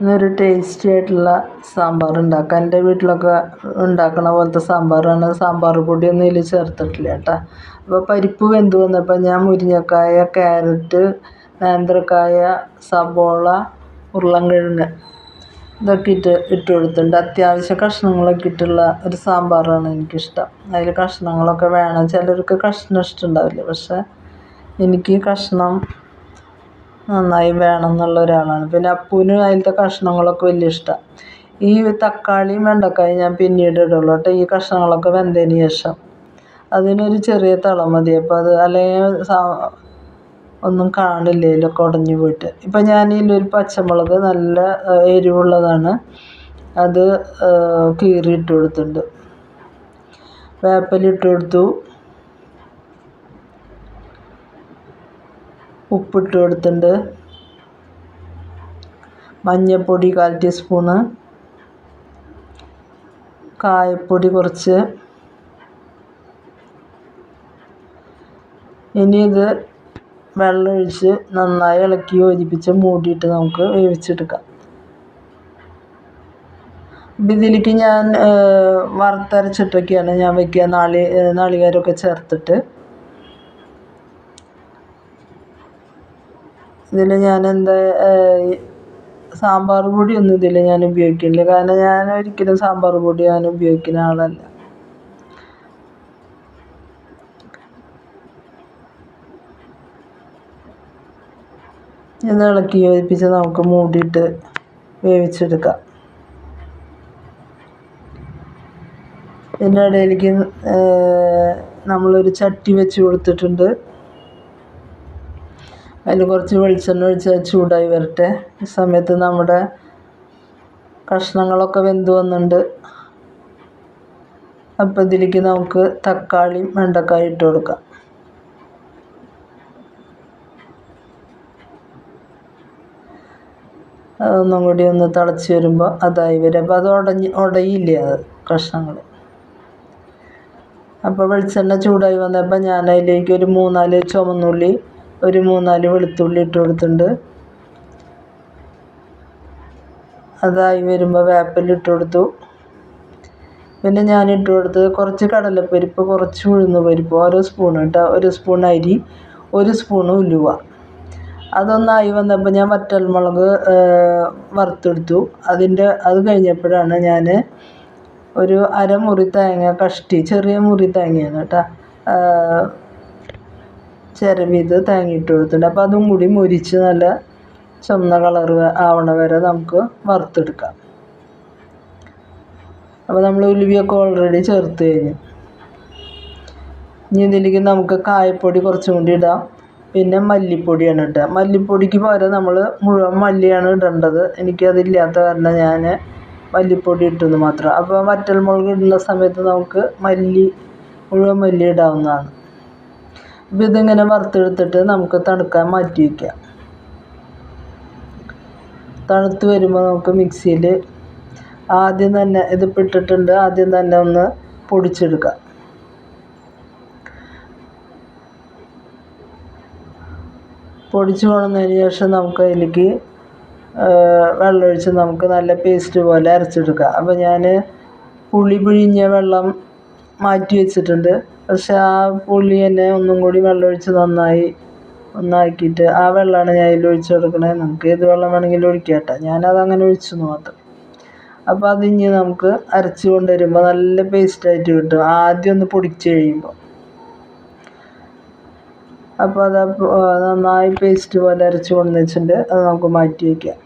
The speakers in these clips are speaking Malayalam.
ഇന്നൊരു ടേസ്റ്റി ആയിട്ടുള്ള സാമ്പാർ ഉണ്ടാക്കാം. എന്റെ വീട്ടിലൊക്കെ ഉണ്ടാക്കണ പോലത്തെ സാമ്പാറാണ്. സാമ്പാർ പൊടിയൊന്നും ഇതിൽ ചേർത്തിട്ടില്ല കേട്ടോ. അപ്പോൾ പരിപ്പ് വെന്ത് വന്നപ്പോൾ ഞാൻ മുരിങ്ങക്കായ ക്യാരറ്റ് നേന്ത്രക്കായ സബോള ഉരുളൻകിഴങ്ങ് ഇതൊക്കെ ഇട്ട് ഇട്ട് കൊടുത്തിട്ടുണ്ട്. അത്യാവശ്യ കഷ്ണങ്ങളൊക്കെ ഇട്ടുള്ള ഒരു സാമ്പാറാണ് എനിക്കിഷ്ടം. അതിൽ കഷ്ണങ്ങളൊക്കെ വേണം. ചിലർക്ക് കഷ്ണം ഇഷ്ടമുണ്ടാവില്ല പക്ഷേ എനിക്ക് കഷ്ണം നന്നായി വേണം എന്നുള്ള ഒരാളാണ് പിന്നെ അപ്പൂന് അതിലത്തെ കഷ്ണങ്ങളൊക്കെ വലിയ ഇഷ്ടമാണ് ഈ തക്കാളിയും വെണ്ടക്കായും ഞാൻ പിന്നീട് ഇടുള്ളൂ കേട്ടോ. ഈ കഷ്ണങ്ങളൊക്കെ വെന്തതിന് ശേഷം. അതിനൊരു ചെറിയ തളം മതി. അപ്പോൾ അത് അല്ലെങ്കിൽ ഒന്നും കാണില്ല ഇതിലൊക്കെ ഉടഞ്ഞു പോയിട്ട്. ഇപ്പം ഞാൻ ഇതിലൊരു പച്ചമുളക് നല്ല എരിവുള്ളതാണ്. അത് കീറി കീറിയിട്ട് കൊടുത്തിട്ടുണ്ട്. വേപ്പിലിട്ട് കൊടുത്തു. ഉപ്പിട്ട് കൊടുത്തിട്ടുണ്ട് മഞ്ഞൾപ്പൊടി കാൽ ടീസ്പൂണ്. കായപ്പൊടി കുറച്ച്. ഇനി ഇത് വെള്ളമൊഴിച്ച് നന്നായി ഇളക്കി യോജിപ്പിച്ച് മൂടിയിട്ട് നമുക്ക് വേവിച്ചെടുക്കാം. ഇതിലേക്ക് ഞാൻ വറുത്തരച്ചിട്ടൊക്കെയാണ് ഞാൻ വെക്കുക. നാളി നാളികേരമൊക്കെ ചേർത്തിട്ട്. ഇതിൽ ഞാൻ എന്താ സാമ്പാർ പൊടി ഒന്നും ഇതിൽ ഞാൻ ഉപയോഗിക്കില്ല കാരണം ഞാൻ ഒരിക്കലും സാമ്പാർ പൊടി ഞാൻ ഉപയോഗിക്കുന്ന ആളല്ല. ഇത് ഇളക്കി യോജിപ്പിച്ച് നമുക്ക് മൂടിയിട്ട് വേവിച്ചെടുക്കാം. ഇതിന്റെ ഇടയിലേക്ക് നമ്മളൊരു ചട്ടി വെച്ച് കൊടുത്തിട്ടുണ്ട്. അതിൽ കുറച്ച് വെളിച്ചെണ്ണ ഒഴിച്ച് ചൂടായി വരട്ടെ. ഈ സമയത്ത് നമ്മുടെ കഷ്ണങ്ങളൊക്കെ വെന്ത് വന്നിട്ടുണ്ട് അപ്പോൾ ഇതിലേക്ക് നമുക്ക് തക്കാളിയും വെണ്ടക്കായും ഇട്ട് കൊടുക്കാം. അതൊന്നും കൂടി ഒന്ന് തിളച്ച് വരുമ്പോൾ അതായി വരും. അപ്പോൾ അത് ഉടഞ്ഞ് ഉടയില്ല അത് കഷ്ണങ്ങൾ അപ്പോൾ വെളിച്ചെണ്ണ ചൂടായി വന്നപ്പോൾ ഞാൻ അതിലേക്ക് ഒരു മൂന്നാൽ ചുവന്നുള്ളി ഒരു മൂന്നാൽ വെളുത്തുള്ളി ഇട്ട് കൊടുത്തിട്ടുണ്ട്. അതായി വരുമ്പോൾ വേപ്പില ഇട്ട് കൊടുത്തു. പിന്നെ ഞാൻ ഇട്ട് കൊടുത്തത് കുറച്ച് കടലപ്പരിപ്പ് കുറച്ച് ഉഴുന്ന് പരിപ്പ് ഓരോ സ്പൂൺ കേട്ടോ ഒരു സ്പൂൺ അരി ഒരു സ്പൂൺ ഉലുവ. അതൊന്നായി വന്നപ്പോൾ ഞാൻ വറ്റൽമുളക് മുളക് വറുത്തെടുത്തു. അതിന്റെ അത് കഴിഞ്ഞപ്പോഴാണ് ഞാൻ ഒരു അരമുറി തേങ്ങ കഷ്ടി ചെറിയ മുറി തേങ്ങയാണ് കേട്ടോ ചിരവിയത് തേങ്ങ ഇട്ട് കൊടുത്തിട്ടുണ്ട്. അപ്പോൾ അതും കൂടി മുരിച്ച് നല്ല ചുമന്ന കളർ ആവണ വരെ നമുക്ക് വറുത്തെടുക്കാം. അപ്പോൾ നമ്മൾ ഉലുവിയൊക്കെ ഓൾറെഡി ചേർത്ത് കഴിഞ്ഞു. ഇനി ഇതിലേക്ക് നമുക്ക് കായപ്പൊടി കുറച്ചും കൂടി ഇടാം. പിന്നെ മല്ലിപ്പൊടിയാണ് ഇട്ടുക മല്ലിപ്പൊടിക്ക് പകരം നമ്മൾ മുഴുവൻ മല്ലിയാണ് ഇടേണ്ടത്. എനിക്കതില്ലാത്ത കാരണം ഞാൻ മല്ലിപ്പൊടി ഇട്ടെന്ന് മാത്രം. അപ്പോൾ വറ്റൽമുളക് ഇടുന്ന സമയത്ത് നമുക്ക് മല്ലി മുഴുവൻ മല്ലി ഇടാവുന്നതാണ്. അപ്പോൾ ഇതിങ്ങനെ വറുത്തെടുത്തിട്ട് നമുക്ക് തണുക്കാൻ മാറ്റി വയ്ക്കാം. തണുത്ത് വരുമ്പോൾ നമുക്ക് മിക്സിയിൽ ആദ്യം തന്നെ ഇതിപ്പോൾ ഇട്ടിട്ടുണ്ട് ആദ്യം തന്നെ ഒന്ന് പൊടിച്ചെടുക്കാം. പൊടിച്ച് കൊണ്ടുവന്നതിന് ശേഷം നമുക്ക് അതിലേക്ക് വെള്ളമൊഴിച്ച് നമുക്ക് നല്ല പേസ്റ്റ് പോലെ അരച്ചെടുക്കാം. അപ്പോൾ ഞാൻ പുളി പിഴിഞ്ഞ വെള്ളം മാറ്റി വെച്ചിട്ടുണ്ട്. പക്ഷെ ആ പുളി തന്നെ ഒന്നും കൂടി വെള്ളമൊഴിച്ച് നന്നായി ഒന്നാക്കിയിട്ട് ആ വെള്ളമാണ് ഞാൻ അതിൽ ഒഴിച്ച് കൊടുക്കണേ. നമുക്ക് ഏത് വെള്ളം വേണമെങ്കിലും ഒഴിക്കാം കേട്ടോ ഞാനത് അങ്ങനെ ഒഴിച്ചെന്ന് മാത്രം. അപ്പോൾ ഇനി നമുക്ക് അരച്ച് കൊണ്ടുവരുമ്പോൾ നല്ല പേസ്റ്റായിട്ട് കിട്ടും. ആദ്യം ഒന്ന് പൊടിച്ച് കഴിയുമ്പോൾ. അപ്പോൾ അത് നന്നായി പേസ്റ്റ് പോലെ അരച്ച് കൊണ്ടുവന്നിട്ടുണ്ട്. അത് നമുക്ക് മാറ്റി വയ്ക്കാം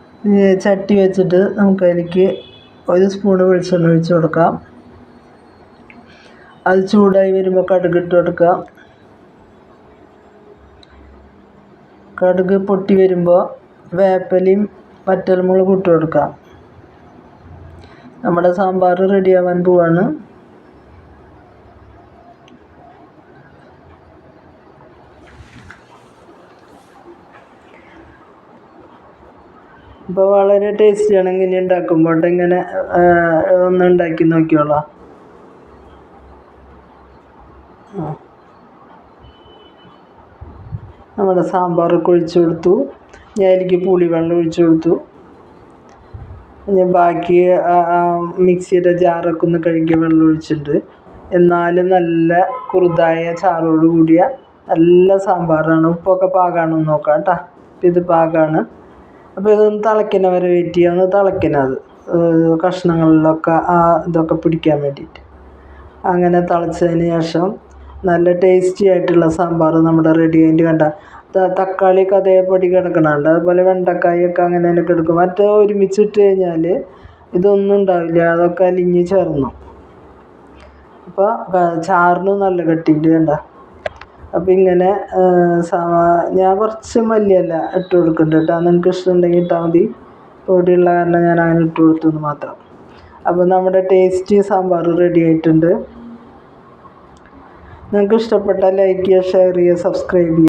ഈ ചട്ടി വെച്ചിട്ട് നമുക്ക് അതിലേക്ക് ഒരു സ്പൂണ് വെളിച്ചെണ്ണ ഒഴിച്ച് കൊടുക്കാം. അത് ചൂടായി വരുമ്പോൾ കടുക് ഇട്ട് കൊടുക്കാം കടുക് പൊട്ടി വരുമ്പോൾ വേപ്പലയും വറ്റൽമുളകും ഇട്ട് കൊടുക്കാം. നമ്മുടെ സാമ്പാർ റെഡിയാവാൻ പോവാണ്. ഇപ്പോൾ വളരെ ടേസ്റ്റിയാണ് ഇങ്ങനെ ഉണ്ടാക്കുമ്പോൾ ഇങ്ങനെ ഒന്ന് ഉണ്ടാക്കി നോക്കിയോളാം. നമ്മുടെ സാമ്പാറൊക്കെ ഒഴിച്ചു കൊടുത്തു. ഞാൻ എനിക്ക് പുളിവെള്ളം ഒഴിച്ചു കൊടുത്തു. ഞാൻ ബാക്കി മിക്സിയുടെ ജാറൊക്കെ ഒന്ന് കഴുകിയ വെള്ളം ഒഴിച്ചിട്ടുണ്ട്. എന്നാലും നല്ല കുറുതായ ചാറോട് കൂടിയ നല്ല സാമ്പാറാണ്. ഉപ്പൊക്കെ പാകമാണെന്ന് നോക്കാം കേട്ടോ ഇത് പാകമാണ് അപ്പോൾ ഇതൊന്ന് തിളയ്ക്കുന്ന വരെ വെയിറ്റ് ചെയ്യാം ഒന്ന് തിളയ്ക്കുന്നത് കഷ്ണങ്ങളിലൊക്കെ ആ ഇതൊക്കെ പിടിക്കാൻ വേണ്ടിയിട്ട്. അങ്ങനെ തിളച്ചതിന് ശേഷം നല്ല ടേസ്റ്റി ആയിട്ടുള്ള സാമ്പാർ നമ്മുടെ റെഡി ആയിട്ട് കണ്ട തക്കാളിയൊക്കെ അതേപടി കിടക്കണുണ്ട്. അതുപോലെ വെണ്ടക്കായൊക്കെ അങ്ങനെ തന്നെ കിടക്കും. മറ്റേ ഒരുമിച്ചിട്ട് കഴിഞ്ഞാൽ ഇതൊന്നും ഉണ്ടാവില്ല അതൊക്കെ അലിഞ്ഞ് ചേർന്നു. അപ്പോൾ ചാറിന് നല്ല കട്ടിയുണ്ട് കണ്ട. അപ്പോൾ ഇങ്ങനെ ഞാൻ കുറച്ച് മല്ലിയല്ല ഇട്ട് കൊടുക്കുന്നുണ്ട് കേട്ടോ നിങ്ങൾക്ക് ഇഷ്ടമുണ്ടെങ്കിൽ ഇട്ടാൽ മതി. പൊടിയുള്ള കാരണം ഞാൻ അങ്ങനെ ഇട്ട് കൊടുത്തു എന്ന് മാത്രം. അപ്പോൾ നമ്മുടെ ടേസ്റ്റി സാമ്പാർ റെഡി ആയിട്ടുണ്ട്. നിങ്ങൾക്ക് ഇഷ്ടപ്പെട്ടാൽ ലൈക്ക് ചെയ്യുക ഷെയർ ചെയ്യുക സബ്സ്ക്രൈബ് ചെയ്യുക